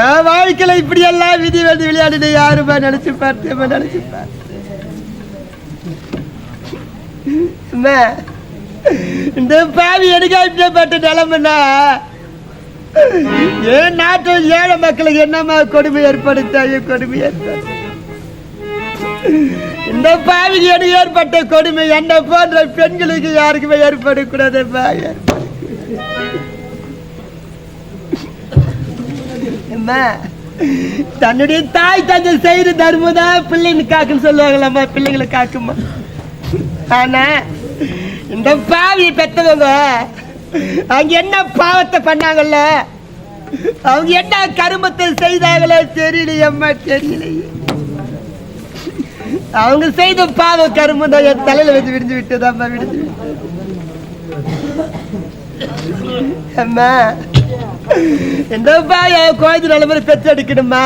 என் வாழ்க்கையில இப்படி எல்லாம் விதி வந்து விளையாடுது யாருமா நினைச்சு பார்த்தேன் நினைச்சு பார்த்தேன் இந்த பாவி எடுக்கப்பட்ட நிலைமைனா ஏன் நாட்டில் ஏழை மக்களுக்கு என்னம்மா கொடுமை ஏற்படுத்தாய கொடுமை ஏற்படுத்த இந்த பாவிக்கு எனக்கு ஏற்பட்ட கொடுமை என்ன போன்ற பெண்களுக்கு யாருக்குமே ஏற்படக்கூடாது அம்மா தன்னுடைய தாய் தந்தை செய்யற தர்மம் தான் பிள்ளைங்க காக்குன்னு சொல்லுவாங்களாம்மா பிள்ளைங்களை காக்குமா ஆனா இந்த பாவியை பெத்தவங்க அவங்க என்ன பாவத்தை பண்ணாங்கல்ல? அவங்க என்ன கருமத்தை செய்தாங்களோ தெரியலையம்மா தெரியலையே. அவங்க செய்த பாவ கருமம் தான் என் தலையில வச்சு விடிஞ்சு விட்டதாம்மா விடுஞ்சு விட்டது. அம்மா. இந்த என் குழந்தை நல்ல பேர் பெற்று அடிக்கணுமா?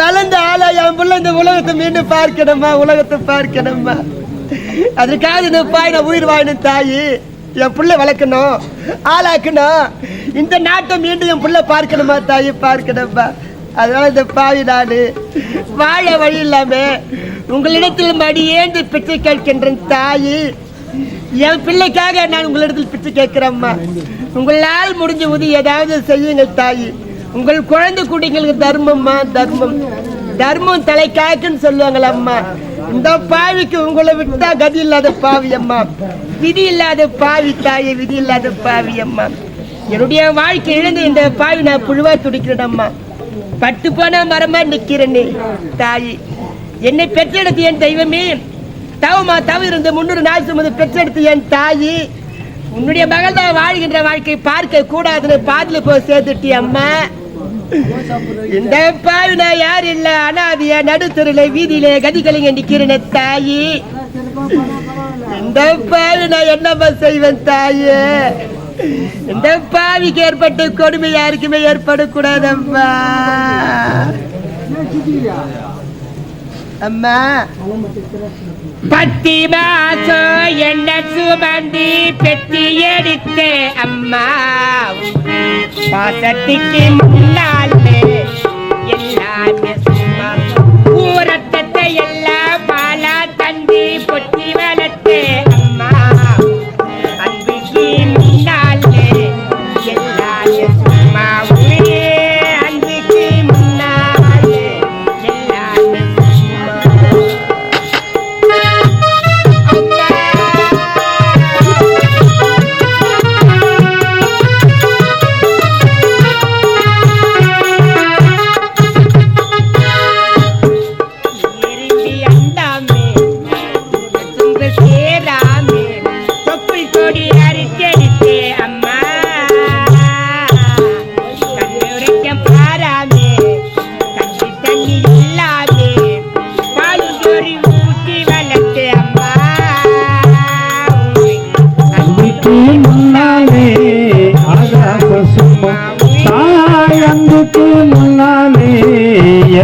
வளர்ந்த ஆளா என் பிள்ளை இந்த உலகத்தை மீண்டும் பார்க்கணுமா? உலகத்தை பார்க்கணுமா? அதுக்காக இந்த பாய் நான் உயிர் வாழணும் தாயி என் புள்ள வளர்க்கணும் ஆளாக்கணும். இந்த நாட்டை மீண்டும் என் புள்ள பார்க்கணுமா தாயி? பார்க்கணுமா. அதனால இந்த பாவி நான் வாழ வழி இல்லாம உங்களிடத்தில் மடியேந்து ஏந்து பிச்சை கேட்கின்றேன் தாயி. என் பிள்ளைக்காக நான் உங்களிடத்தில் பிச்சை கேட்கிறேம்மா உங்களால் முடிஞ்ச உதவி ஏதாவது செய்யுங்கள் தாயி. உங்கள் குழந்தை குடிங்களுக்கு தர்மம்மா தர்மம். தர்மம் தலை காக்குன்னு சொல்லுவாங்கள அம்மா. இந்த பாவிக்கு உங்களை விட்டா கதி இல்லாத பாவி அம்மா. விதி இல்லாத பாவி தாய் விதி இல்லாத பாவி அம்மா. என்னுடைய வாழ்க்கை இழந்து இந்த பாவி நான் புழுவா துடிக்கிறேன் அம்மா. பட்டு போன மரமா நிக்கிறேனே தாயி. என்னை பெற்றெடுத்து என் தெய்வமே. தவமா தவ இருந்து முன்னூறு நாள் சுமது பெற்றெடுத்து என் தாயி. உன்னுடைய மகள் தான் வாழ்கின்ற வாழ்க்கை பார்க்க கூடாதுன்னு பாதில போய் சேர்த்துட்டி அம்மா. இந்த பாவி நான் யார் இல்ல அனாதிய நடுத்தருல வீதியில கதிகலிங்க நிக்கிறேன் தாயி. இந்த பாவி நான் என்னம்மா செய்வேன் தாயே? இந்த பாவிக்கு ஏற்பட்ட கொடுமை யாருக்குமே ஏற்படக்கூடாதம்மா அம்மா. பத்தி மாசோ என்ன சுமந்தி பெத்தி எடுத்தே அம்மா. பாசத்திக்கு முன்னாலே எல்லாமே சும்மா. ஊரத்தத்தை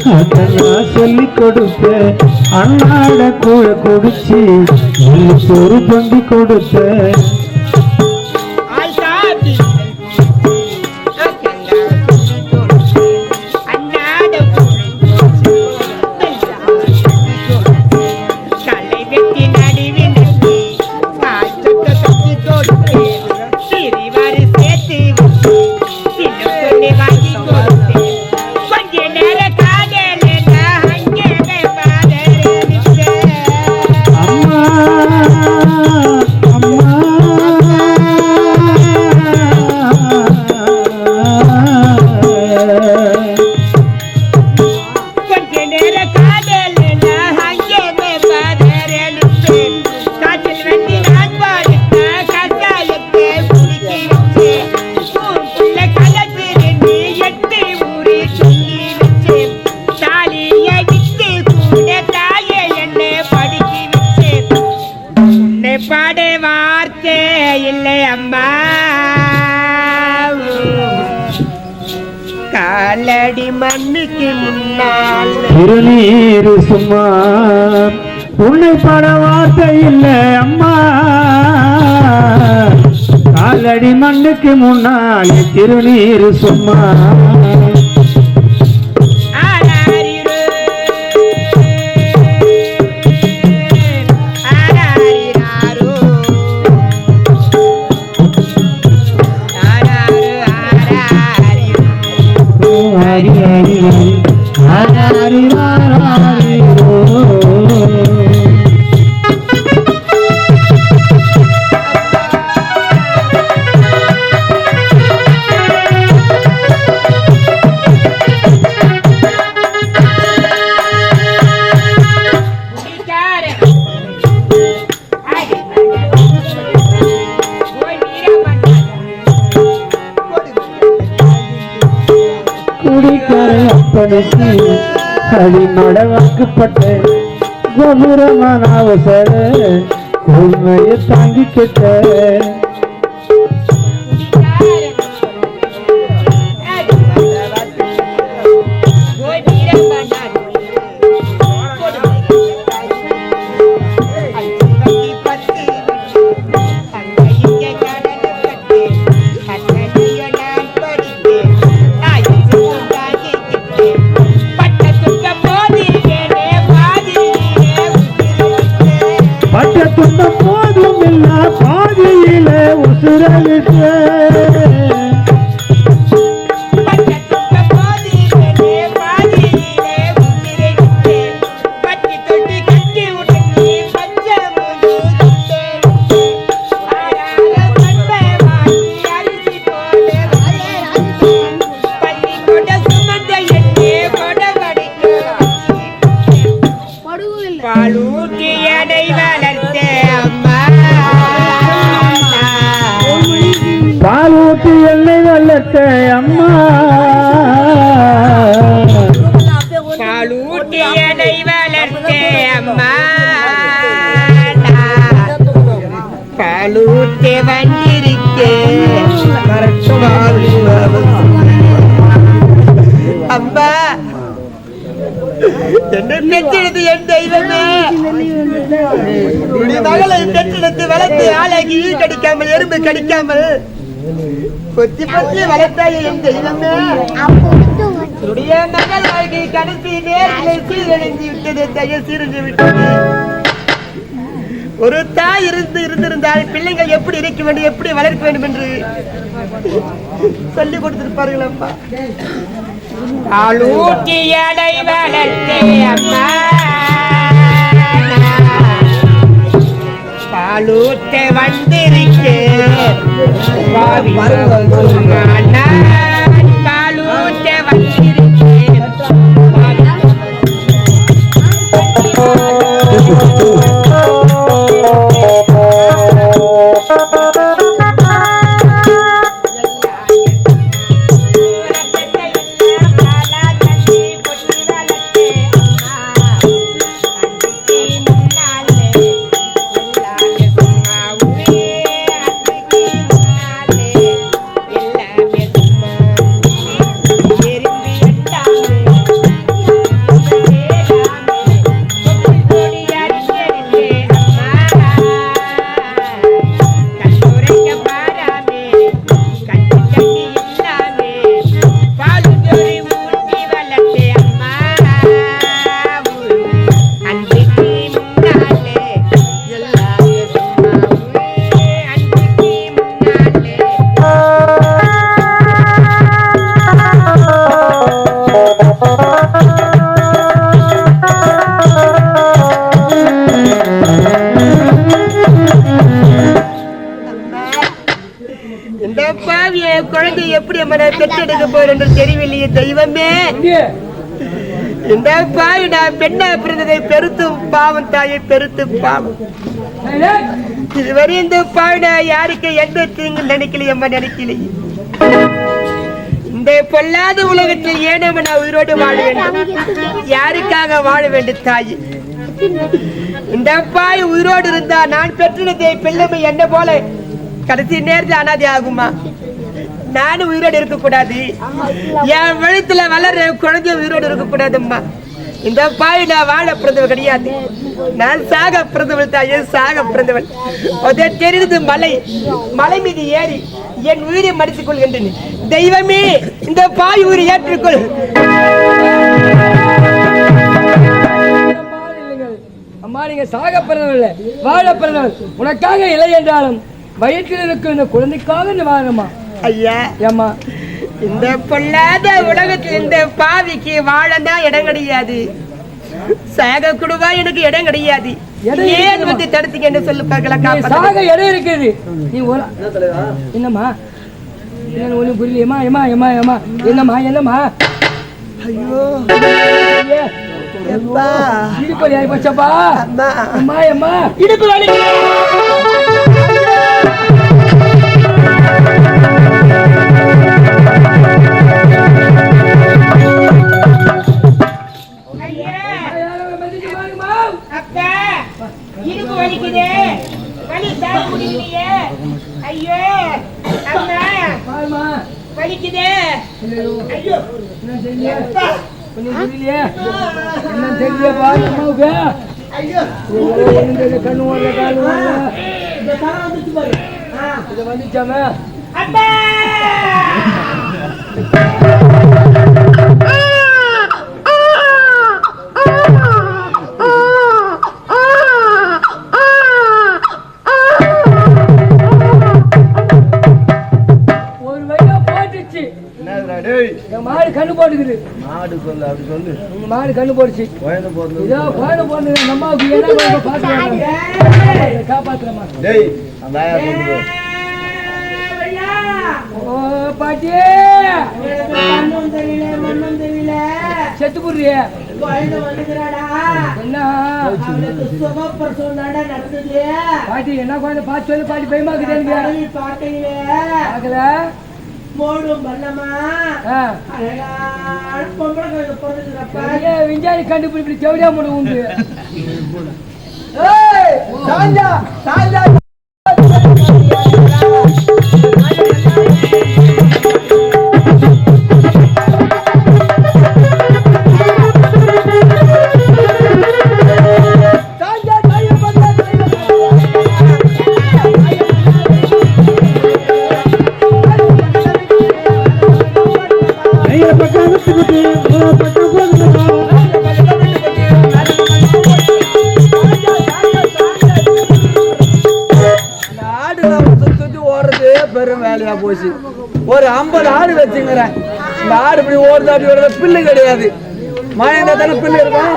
காட்டி சொல்லி கொடுத்த அண்ணாட கூட குடிச்சு ஒரு பொங்கி கொடுத்த திருநீரு சும்மா உன்னை பட வார்த்தை இல்லை அம்மா காலடி மண்ணுக்கு முன்னாலே திருநீரு சும்மா ஆராரிரு. ஆராரிராரோ. Hari Ram. அடி மடவாக்கப்பட்ட கோபுரமான அவசர உண்மையை தாங்கிக்கிட்ட பெற்றெடுத்து என் தெய்வமே. உன்னுடைய மகளை பெற்றெடுத்து வளர்த்து ஆளாகி ஈ கடிக்காமல் எறும்பு கடிக்காமல் கொத்தி பத்தி வளர்த்தாய என் தெய்வமே. என்னுடைய மகள் வாழ்க்கை கடைசி நேரத்தில் சீரழிந்து விட்டது தயவு சீரழிந்து விட்டது ஒரு தாய் இருந்து இருந்திருந்தால் பிள்ளைகள் எப்படி இருக்க வேண்டும் எப்படி வளர்க்க வேண்டும் என்று சொல்லி கொடுத்திருப்பார்கள் அம்மா எடை வளர்த்தே அம்மா. பாலூட்ட வந்திருக்கே. பெற்றெடுக்க என்று தெரியவில்லையே தெய்வமே. இந்த பாவி நான் பெண்ணா பிறந்ததை பெருத்தும் பாவம் தாயை பெருத்தும் பாவம். இதுவரை இந்த பாவி நான் யாருக்கு எந்த தீங்கு நினைக்கலையே அம்மா நினைக்கலையே. இந்த பொல்லாத உலகத்தில் ஏன் நம்ம நான் உயிரோடு வாழ வேண்டும். யாருக்காக வாழ வேண்டும் தாய்? இந்த பாய் உயிரோடு இருந்தா நான் பெற்றெடுத்த பிள்ளைமை என்ன போல? கடைசி நேரத்தில் அனாதி ஆகுமா? நானும் உயிரோடு இருக்கக்கூடாது. என் வழுத்துல வளர குழந்தை உயிரோடு இருக்கக்கூடாதும்மா. இந்த பாய் நான் வாழ பிறந்தவள் கிடையாது. நான் சாக பிறந்தவள் தாயே சாக பிறந்தவள்? அதே தெரிந்து மலை. மலை மீது ஏறி என் உயிரை மடித்துக் கொள்கின்றேன். தெய்வமே இந்த பாய் உயிரை ஏற்றுக்கொள். அம்மா நீங்க சாக பிறந்தவர்கள் வாழ பிறந்தவள். உனக்காக இலை என்றாலும் வயிற்றில் இருக்கும் இந்த குழந்தைக்காக நீ வாழணுமா? ஐயா. ஏம்மா? இந்த பொல்லாத உலகத்தில் இந்த பாவிக்கு வாழதான் இடம் கிடையாது. சாக குடுவா எனக்கு இடம் கிடையாது. ஏன்? வந்து தடுத்தீங்க என்று சொல்லு பார்க்கலாம். சாக இடம் இருக்குது. நீ ஒரு என்னம்மா? என்ன ஒண்ணு புரியலையம்மா ஏமா ஏமா ஏமா என்னம்மா என்னம்மா? ஐயோ. எப்பா. இடுப்பலி ஆகி போச்சப்பா. அம்மா. அம்மா அம்மா. இடுப்பு வலி. கண்ணு வரல காலு வரல இந்த தரம் வந்துச்சு பாரு ஆ வந்துச்சாமே அப்பா மாடு கண்ணு போட்டுக்குது. மாடு சொல்லு அப்படி சொல்லு. மாடு கண்ணு போட்டுச்சு. குழந்தை போறது இதோ குழந்தை போனது நம்ம அம்மாவுக்கு என்ன காப்பாத்துறமா டேய் அந்த ஓ பாட்டி. மண்ணும் தெரியல மண்ணும் தெரியல செத்து புடுறிய குழந்தை வந்துக்கிறாடா என்ன? அவளுக்கு சுகப்பிரசவம் தாண்டா நடந்தது பாட்டி என்ன குழந்தை? பார்த்து சொல்லு பாட்டி பயமா இருக்குது பாட்டையில பார்க்கல? பல்லமா அழகான பொம்பளை குழந்தை பிறந்துக்கிறப்ப விஞ்ஞானி கண்டுபிடிப்பு செவடியா முடி உண்டு. சாஞ்சா சாஞ்சா. நம்ம ஓடுறது பெரும் வேலையா போச்சு. ஒரு ஐம்பது ஆடு வச்சுங்கிறேன் இந்த ஆடு இப்படி ஓடுது அப்படி ஓடுறது பில்லு கிடையாது. மழை இருந்தா தானே பில்லு இருக்கும்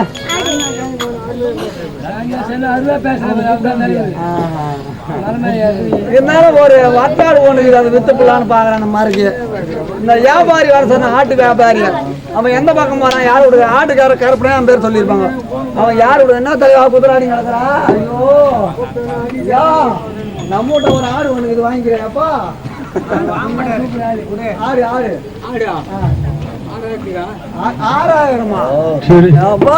இருந்தாலும் ஒரு வட்டாடு ஒன்று அது வித்து பிள்ளான்னு பாக்குறேன் நம்ம இருக்கு இந்த வியாபாரி வர சொன்ன ஆட்டு வியாபாரி அவன் எந்த பக்கம் போறான்? யார் விடுற? ஆட்டுக்கார கருப்பனே பேர் சொல்லியிருப்பாங்க. அவன் யார் விடுங்க என்ன தலைவா குதிராடி நடக்கிறா ஐயோ. ஐயா நம்ம வீட்ட ஒரு ஆடு ஒன்று இது வாங்கிக்கிறேன்ப்பா. ஆடு ஆடு ஆ- ஆறாயிரமா? அப்பா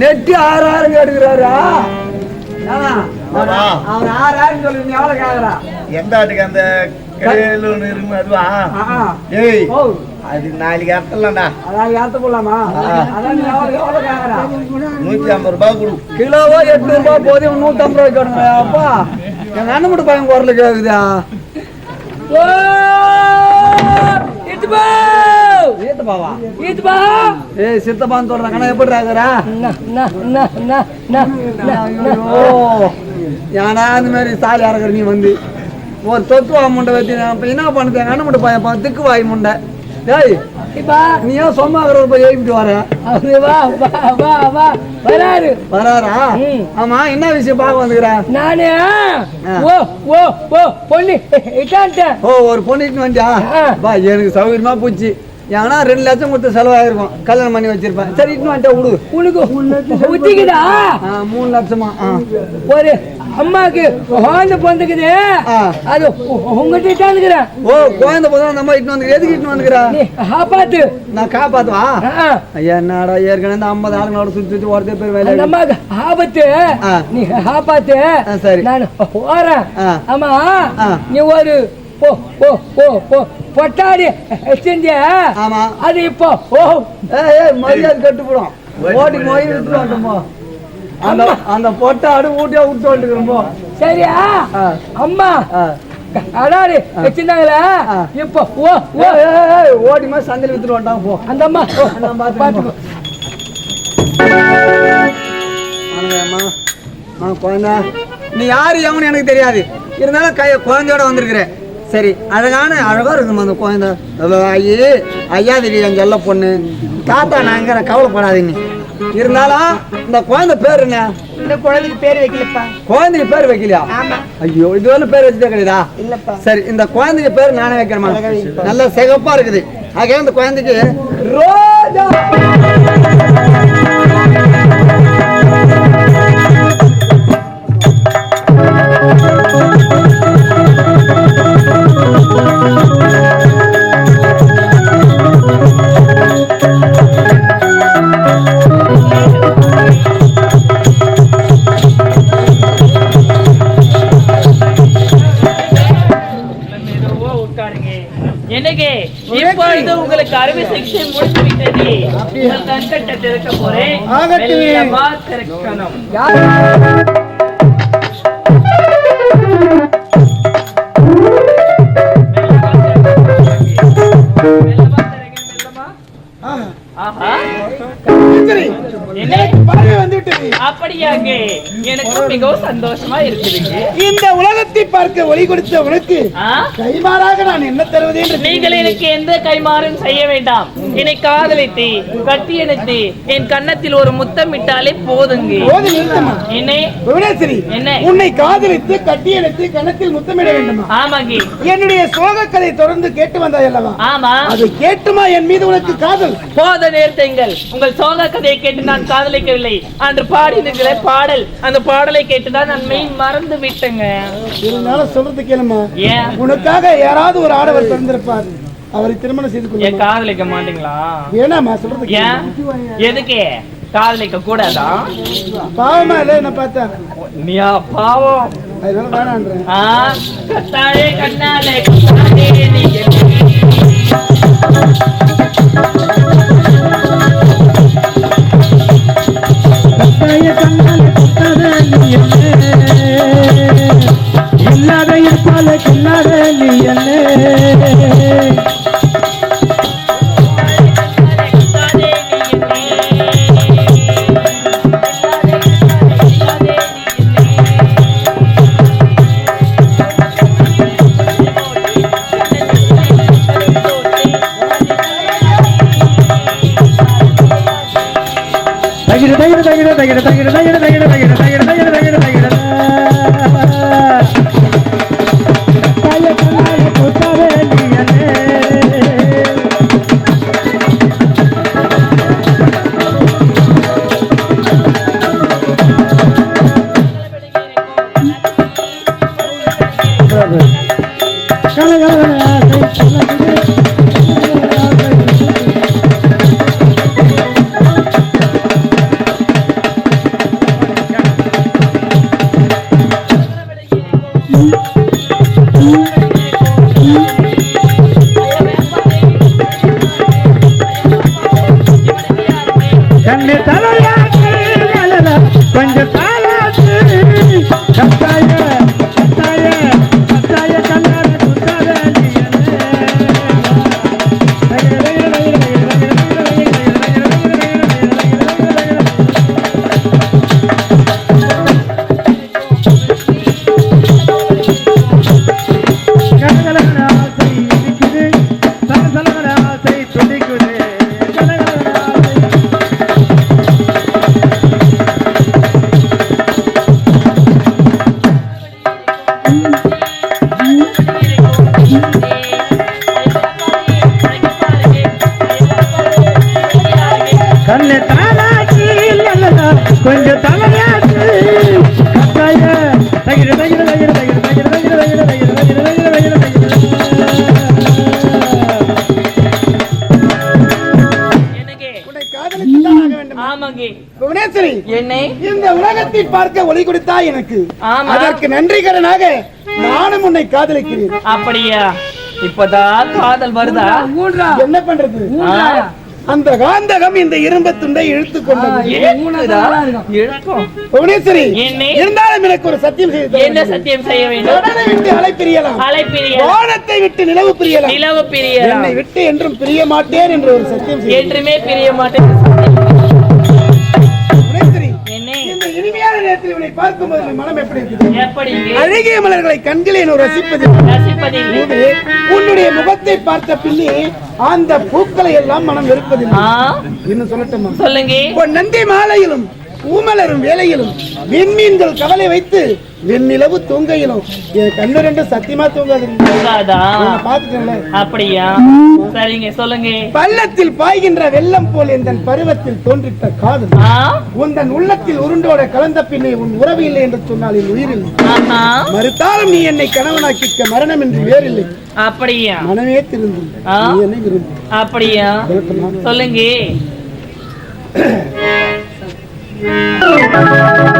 நெட்டி ஆறாயிரம் கேட்டுக்கிறாரா. அவன் ஆறாயிரம் சொல்லி எவ்வளவு கேக்குறா? எந்த ஆட்டுக்கு அந்த கடையில் இருக்குமே அதுவா. ஏய் அது நாளைக்கு அறுத்தலாம்டா அதான் ஏத்த போடலாமா அதான் நீ எவ்வளவு எவ்வளவு கேக்குறா? நூற்றி ஐம்பது ரூபாய் கொடு. கிலோவோ எட்நூறு ரூபாய் போதும் நூத்தம்பது ரூபாய்க்கு வேணுங்க அப்பா? எங்க அண்ணன் மட்டும் பையன் குரல் கேக்குதா? சித்தப்பான்னு சொல்றாங்க எப்படி ஐயோ ஏன்னா அந்த மாதிரி சாலி இறக்குற நீ வந்து? ஒரு தொத்துவா முண்டை வச்சு என்ன பண்ணுது எங்க அண்ணன் மட்டும் பையன் திக்கு வாய் முண்டை. டேய் இப்பா நீ ஏன் சும்மா இருக்கிற போய் எழுப்பிட்டு வர? அவரு வா வா வா வா. வராரு. வராரா. ஆமா என்ன விஷயம் பார்க்க வந்துக்கிற நானு. ஓ ஓ ஓ பொண்ணு. இட்டான்ட்டேன் ஓ ஒரு பொண்ணுக்கு வந்தியா? ஆ. பா எனக்கு சௌகரியமா போச்சு. ஏன்னா ரெண்டு லட்சம் கொடுத்து செலவாயிருக்கும். கல்யாணம் பண்ணி வச்சிருப்பேன். சரி இட்டு வந்துட்டா விடு உனக்கு ஊத்திக்குதா ஆ, மூணு லட்சமா. ஒரு அம்மாக்கு குழந்தை பிறந்துக்குது. அது உங்ககிட்ட தான் இருக்கிறேன். ஓ குழந்தை போதும் அந்த அம்மா இட்டு வந்து எதுக்கு இட்டு வந்துக்கிறா? நீ காப்பாத்து. நான் காப்பாத்துவா? என்னடா ஏற்கனவே இந்த ஐம்பது ஆளுங்களோட சுத்தி சுத்தி ஒருத்தர் பேர் வேலை அம்மாக்கு ஆபத்து. நீ காப்பாத்து. சரி. நான் போறேன். ஆ. ஆமா ஆ. நீ ஒரு போ போ போ போ பொட்டாடி செஞ்ச ஆமா. அது இப்போ ஓ. ஏய் ஏய் மரியாதை கட்டுப்படும் ஓடி மொழி விட்டு வந்துட்டோமோ அந்த அந்த பொட்டை அடு ஊட்டியா விட்டு வந்துக்கிறோமோ சரியா? ஆ. அம்மா ஆ. அடாடி வச்சிருந்தாங்களே. இப்போ ஓ ஓ. ஓடி மாதிரி சந்தையில் வித்துட்டு வந்துட்டாங்க போ. அந்த அம்மா நான் அம்மா குழந்தை. நீ யாரு எவனு எனக்கு தெரியாது. இருந்தாலும் கை குழந்தையோட வந்திருக்கிற சரி அழகான அழகா இருக்குமா அந்த குழந்தை? ஐயே ஐயா தெரியும் என் செல்ல பொண்ணு. தாத்தா நாங்கிற கவலைப்படாதீங்க. இருந்தாலும் இந்த குழந்தை பேர் என்ன? இந்த குழந்தைக்கு பேர் வைக்கலப்பா. குழந்தைக்கு பேர் வைக்கலையா? ஐயோ இதுவரை பேர் வச்சுட்டே கிடையாதா இல்லப்பா. சரி இந்த குழந்தைக்கு பேர் நானே வைக்கிறேமா நல்ல சிகப்பா இருக்குது. ஆக இந்த குழந்தைக்கு ரோஜா बात धन्यवाद சந்தோஷமா இருக்குதுங்க இந்த உலகத்தை பார்க்க ஒளி கொடுத்த உனக்கு? கைமாறாக நான் என்ன தருவது என்று நீங்கள் எனக்கு எந்த கைமாறும் செய்ய வேண்டாம். என்னை காதலித்து கட்டி அணைத்து என் கன்னத்தில் ஒரு முத்தம் இட்டாலே போதுங்க. போது நிறுத்தமா? என்னை? புவனேஸ்வரி என்ன? உன்னை காதலித்து கட்டியெடுத்து கணத்தில் முத்தமிட வேண்டுமா? ஆமாங்க. என்னுடைய சோக கதை தொடர்ந்து கேட்டு வந்தாய் அல்லவா? ஆமா. அது கேட்டுமா? என் மீது உனக்கு காதல். போத நேர்த்தங்கள் உங்கள் சோக கதையை கேட்டு நான் காதலிக்கவில்லை. அன்று பாடினீர்களே பாடல் அந்த பாடலை கேட்டுதான் நான் மெய் மறந்து விட்டேங்க. இருந்தாலும் சொல்றது கேளுமா? உனக்காக யாராவது ஒரு ஆடவர் பிறந்திருப்பார். அவரை திருமணம் செய்து கொள்ள காதலிக்க மாட்டீங்களா? வேணாமா சொல்றது ஏன்? எதுக்கு? காதலிக்க கூடாதா? பாவமா இல்ல என்ன பார்த்தா? நீயா பாவம். அதனால வேணான்றேன். ஆ கத்தாழே கண்ணாலே கத்தாழே நீ என்னை இல்லாத இருப்பால கில்லாத நீ என்ன? 哎 என்னை? இந்த உலகத்தை பார்க்க ஒளி கொடுத்தா எனக்கு? அதற்கு நன்றிகரனாக நானும் உன்னை காதலிக்கிறேன். அப்படியா? இப்பதான் காதல் வருதா? என்ன பண்றது? அந்த காந்தகம் இந்த இரும்பு துண்டை இழுத்து கொண்டது? இருந்தாலும் எனக்கு ஒரு சத்தியம் செய்து தர என்ன வேண்டும். சத்தியம் செய்ய வேண்டும்? கடலை விட்டு அலை பிரியலாம். அலை வானத்தை விட்டு நிலவு பிரியலாம். நிலவு பிரியலாம். என்னை விட்டு என்றும் பிரிய மாட்டேன் என்று ஒரு சத்தியம் என்றுமே பிரிய மாட்டேன். பார்க்கும்போது மனம் எப்படி இருக்குது? அழகிய மலர்களை கண்களில் ஒரு ரசிப்பது உன்னுடைய முகத்தை பார்த்த பின்னே அந்த பூக்களை எல்லாம் மனம் வெறுப்பதில்லை. இன்னும் சொல்லட்டுமா? சொல்லுங்க. நந்தி மாலையிலும் பூமலரும் வேலையிலும் விண்மீன்கள் கவலை வைத்து வெண்ணிலவு தூங்கையிலும். என் கண்ணு ரெண்டு சத்தியமா தூங்காது. தூங்காதா? பாத்துட்டேன்ல அப்படியா? சரிங்க சொல்லுங்க. பள்ளத்தில் பாய்கின்ற வெள்ளம் போல் என் பருவத்தில் தோன்றிட்ட காதல்? உந்தன் உள்ளத்தில் உருண்டோட கலந்த பின்னே உன் உறவு இல்லை என்று சொன்னால் என் உயிரில்லை ஆஹா. மறுத்தாலும் நீ என்னை கணவனாக்கிக்க மரணம் என்று வேறில்லை. அப்படியா? மனமே திருந்து ஆ? நீ என்னை விரும்பு. அப்படியா? சொல்லுங்க.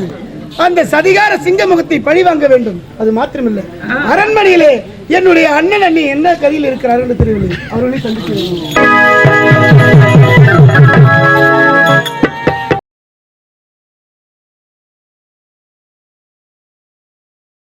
நேரப்போவது அந்த சதிகார சிங்க முகத்தை பழி வாங்க வேண்டும். அது மாத்திரமில்லை. அரண்மனையிலே என்னுடைய அண்ணன் அண்ணி என்ன கதையில் இருக்கிறார்கள் தெரியவில்லை. அவர்களை சந்திக்க